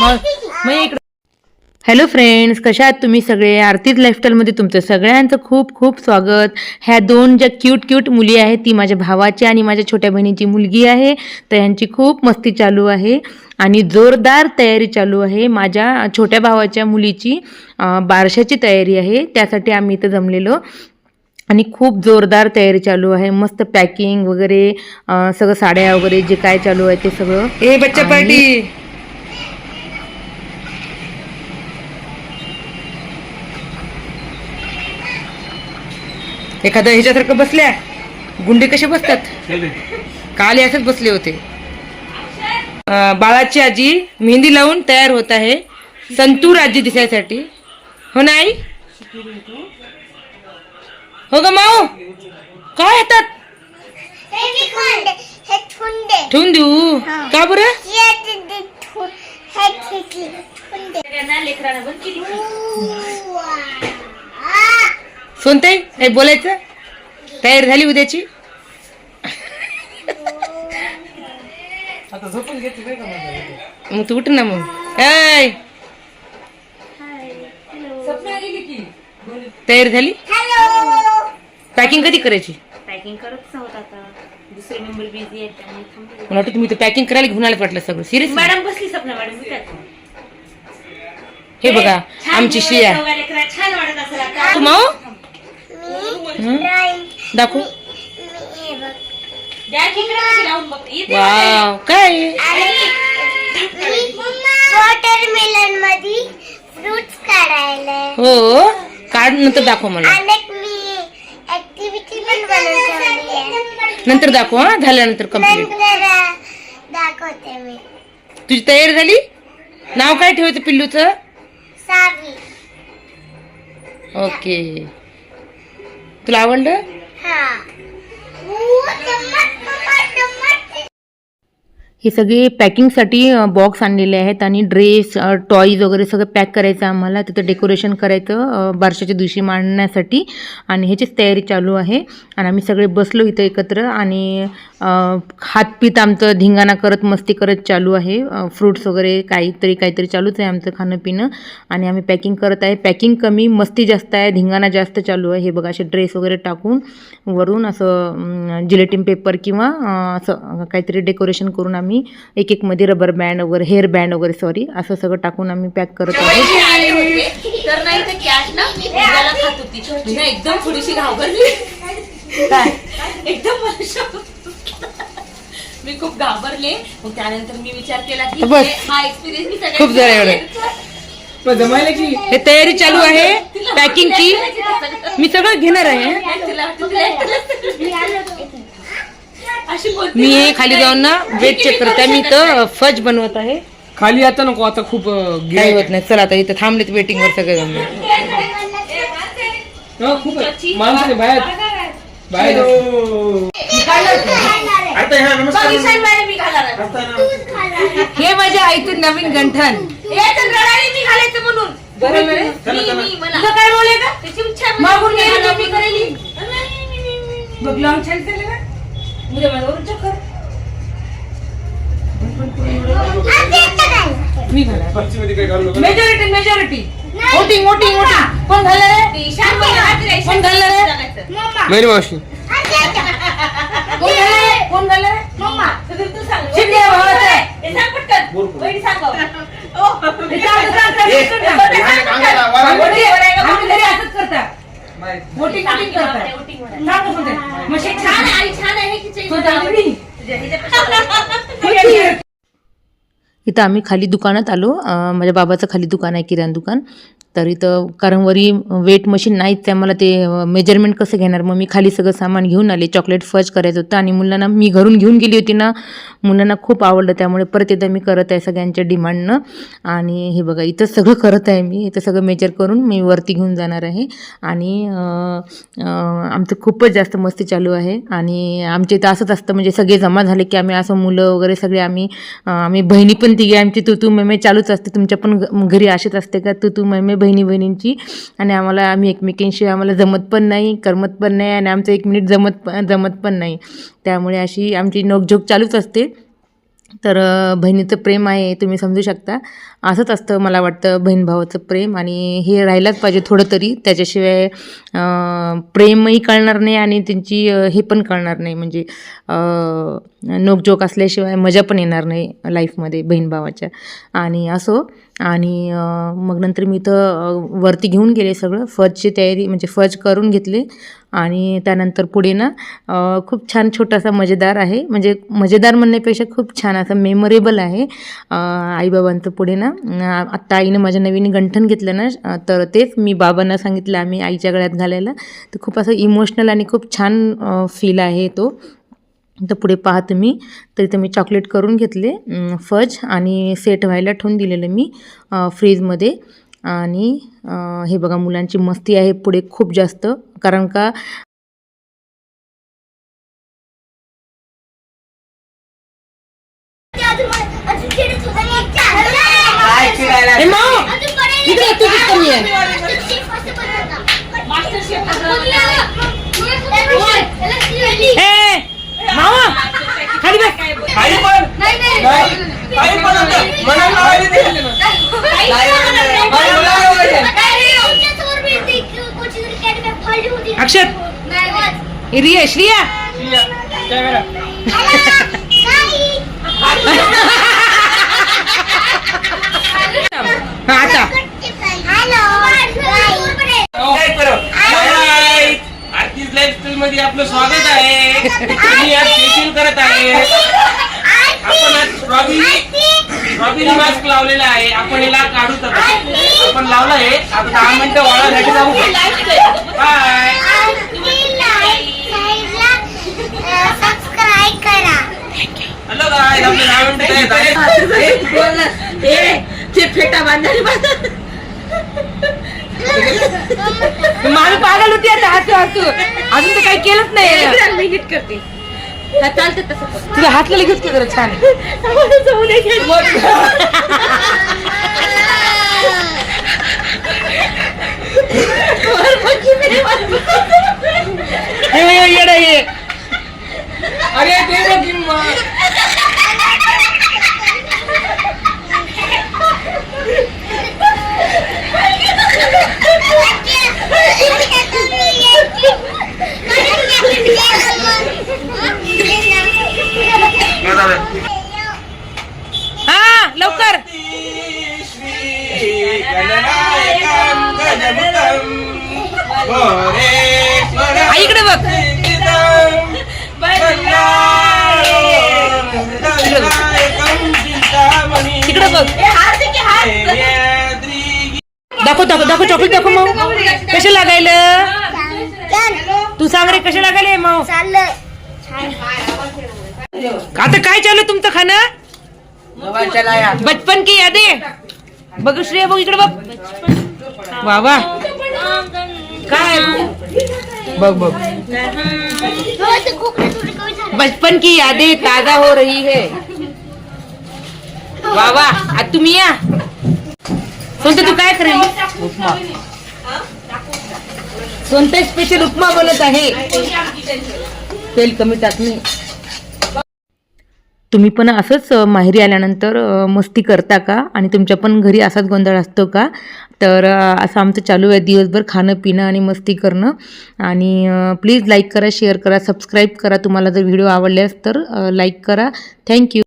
मग तुझी. मग इकडं हॅलो फ्रेंड्स कशा आहात तुम्ही सगळे? आरतीच लाईफस्टाईलमध्ये तुमचं सगळ्यांचं खूप खूप स्वागत. ह्या दोन ज्या क्यूट क्यूट मुली आहेत ती माझ्या भावाची आणि माझ्या छोट्या बहिणीची मुलगी आहे. तर यांची खूप मस्ती चालू आहे आणि जोरदार तयारी चालू आहे. माझ्या छोट्या भावाच्या मुलीची बारशाची तयारी आहे. त्यासाठी आम्ही इथं जमलेलो. आणि खूप जोरदार तयारी चालू आहे. मस्त पॅकिंग वगैरे सगळं साड्या वगैरे जे काय चालू आहे ते सगळं. ए बच्चा पार्टी एखादं ह्याच्यासारखं बसल्या गुंडे कसे बसतात? काल असंच बसले होते. बाळाची आजी मेहंदी लावून तयार होत आहे. संतूर आजी दिसायसाठी. हो नाही हो ग माऊ? काय येतात. ठेवून देऊ? का बरं? हे सोनताई काही बोलायचं? तयार झाली उद्याची? मग? तू उठ ना मग. ऐ! तयार झाली? पॅकिंग कधी करायची? पॅकिंग करतच आहोत आता. दुसरे मेंबर बिझी आहेत त्यामुळे थांबले मला वाटतं तुम्ही तर पॅकिंग करायला घेऊन आलं वाटलं सगळं. सिरियस मॅडम बसली सपना मॅडम. हे बघा छान आमची छान वाटत असेल आता. तू माऊ हं? दाखव. हे वाव. काय? वॉटरमेलनमध्ये फ्रुट्स काढायला. हो काढ नंतर दाखव मला. आणि मी ऍक्टिव्हिटी पण बनवून ठेवली आहे. नंतर दाखव हा झाल्यानंतर नंतर अ, दाखवते मी. तुझी तयारी झाली? नाव काय ठेवायचं पिल्लूचं? सावी. ओके. तुला आवडलं? हा. हे सगळे पॅकिंगसाठी बॉक्स आणलेले आहेत आणि ड्रेस टॉईज वगैरे सगळं पॅक करायचं आम्हाला. तिथं डेकोरेशन करायचं बारशाच्या दिवशी मांडण्यासाठी. आणि ह्याचीच तयारी चालू आहे. आणि आम्ही सगळे बसलो इथं एकत्र आणि हातपीत आमचं धिंगाणा करत मस्ती करत चालू आहे. फ्रूट्स वगैरे काहीतरी काहीतरी चालूच आहे आमचं खाणं पिणं आणि आम्ही पॅकिंग करत आहे. पॅकिंग कमी मस्ती जास्त आहे. धिंगाणा जास्त चालू आहे. हे बघा असे ड्रेस वगैरे टाकून वरून असं जिलेटिन पेपर किंवा असं काहीतरी डेकोरेशन करून आम्ही एक एक मध्ये रबर बँड वगैरे हेअर बँड वगैरे सॉरी असं सगळं टाकून आम्ही पॅक करत आहोत. तर नाही कॅश ना खात होती. एकदम थोडीशी घाबरली. काय एकदम मला shock. मी खूप घाबरले मग त्यानंतर मी विचार केला की बस. हे- हा एक्सपिरियन्स मी सगळ्यांना खूप जरा एवढं. share हे तयारी चालू आहे पॅकिंगची मी सगळं घेणार आहे तिला अशी बोलते मी हे खाली जाऊन ना वेट चेक करते मी तर फज बनवत आहे खाली आता नको आता खूप अं, काही गिऱ्हाईक होत नाही चला आता इथं थांबलेत वेटिंग वर सगळे जण आहे. हा, खूप आहे. माणसं नाही, बाहेर आता ह्या आहे. हे माझ्या आईचं नवीन गंठन. हे मी घालायचं म्हणून. बरोबर आहे? मी मी मला. तुला काय बोलले का? त्याची इच्छा मागून गेली मला मी मी. करेली. करेली बघ लॉंग छान केलं का? उद्या माझ्यावरून चक्कर. मी घाला मध्ये काही घालू नका. Majority majority voting voting voting कोण घालणार आहे कोण घालणार आहे मेरी मावशी. कोण घालणार आहे कोण घालणार आहे. शिंदे भावाचं. आहे. हे सांग सांगा. हे सांग, ए, सांग, सांग. लहान अंगाला वारा- आम्ही घरी असंच करता सांग, मग हे इथं आम्ही खाली दुकानात आलो. अं, माझ्या बाबाचं खाली दुकान आहे किराणा दुकान. तर इथं कारण वरी वेट मशीन नाहीच त्या मला ते मेजरमेंट कसं घेणार? मग मी खाली सगळं सामान घेऊन आले. चॉकलेट फज करायचं होतं आणि मुलांना मी घरून घेऊन गेली होती ना मुलांना खूप आवडलं. त्यामुळे परत एकदा मी करत आहे सगळ्यांच्या डिमांडनं आणि हे बघा इथं सगळं करत आहे मी. इथं सगळं मेजर करून मी वरती घेऊन जाणार आहे. आणि आमचं खूपच जास्त मस्ती चालू आहे. आणि आमच्या इथं असंच असतं. म्हणजे सगळे जमा झाले की आम्ही असं मुलं वगैरे सगळे आम्ही आम्ही बहिणी पण तिघे आमची तू तू मैमे चालूच असते. तुमच्या पण घ- घरी अशीच असते का? तू तू मैमे बहिणी बहिणींची आणि आम्हाला आम्ही एकमेकींशिवाय आम्हाला जमत पण नाही करमत पण नाही आणि आमचं एक मिनिट जमत पण जमत पण नाही. त्यामुळे अशी आमची नोकझोक चालूच असते. तर बहिणीचं प्रेम आहे तुम्ही समजू शकता. असंच असतं मला वाटतं बहीण भावाचं प्रेम आणि हे राहिलाच पाहिजे थोडं तरी. त्याच्याशिवाय प्रेमही कळणार नाही आणि त्यांची हे पण कळणार नाही. म्हणजे नोकजोक नोकझोक असल्याशिवाय मजा पण येणार नाही लाईफमध्ये बहीण भावाच्या. आणि असो आणि मग नंतर मी इथं वरती घेऊन गेले सगळं. फजची तयारी म्हणजे फज करून घेतले. आणि त्यानंतर पुढे ना खूप छान छोटासा मजेदार आहे. म्हणजे मजेदार म्हणण्यापेक्षा खूप छान असं मेमोरेबल आहे. आईबाबांचं पुढे ना आत्ता आईनं माझ्या नवीन गंठन घेतलं ना तर तेच मी बाबांना सांगितलं आम्ही आईच्या गळ्यात घालायला. तर खूप असं इमोशनल आणि खूप छान फील आहे तो. तर पुढे पहा तुम्ही. तर इथं मी चॉकलेट करून घेतले फज आणि सेट व्हायला ठेवून दिलेलं मी फ्रीजमध्ये आणि हे बघा मुलांची मस्ती आहे पुढे खूप जास्त. कारण का मामा! लावायला दे. मला लावायला दे. अक्षत. हे रिया श्रिया. हा आता. काय करू? Hi. आरतीज लाईफस्टाईल मध्ये आपलं स्वागत आहे मी आज करत आहे स्ट्रॉबेरी मास्क लावलेला आहे. आपण याला काढू तर. आपण लावला आहे आता दहा मिनिटं वाळासाठी जाऊ. बाय हॅलो आपले दहा मिनिटं आहे. ते फेटा बांधायला पागल होती आता हसू हसू अजून तर काही केलंच नाही. करते. चालते तसं तुझ्या हातला लगेच केलं छान हे हे येडं हे अरे ते बघ किंमत. हा लवकर श्री गणनायकं गजमुखं भोरेश्वरं आई इकडे बघ. तिकडे बघ. दाखव दाखव दाखव चॉकलेट दाखव मग कसे लागायलं? तू सांग रे कसे लागायले मग आता काय चालू आहे तुमचं खाणं? बचपन की यादे? बघ श्रेया बघ इकडे बघ. वा वा. बचपन की यादें ताज़ा हो रही है। बाबा वा आज तुम्ही या सोनते, तू काय करेल उपमा। सोनते स्पेशल उपमा बोलता है तेल कमी टाकणे तुम्ही पण असंच माहेरी आल्यानंतर मस्ती करता का? आणि तुमच्या पण घरी असाच गोंधळ असतो का? तर असं आमचं चालू आहे दिवसभर खाणं पिणं आणि मस्ती करणं. आणि प्लीज लाईक करा शेअर करा सबस्क्राईब करा. तुम्हाला जर व्हिडिओ आवडल्यास तर लाईक करा. थँक्यू.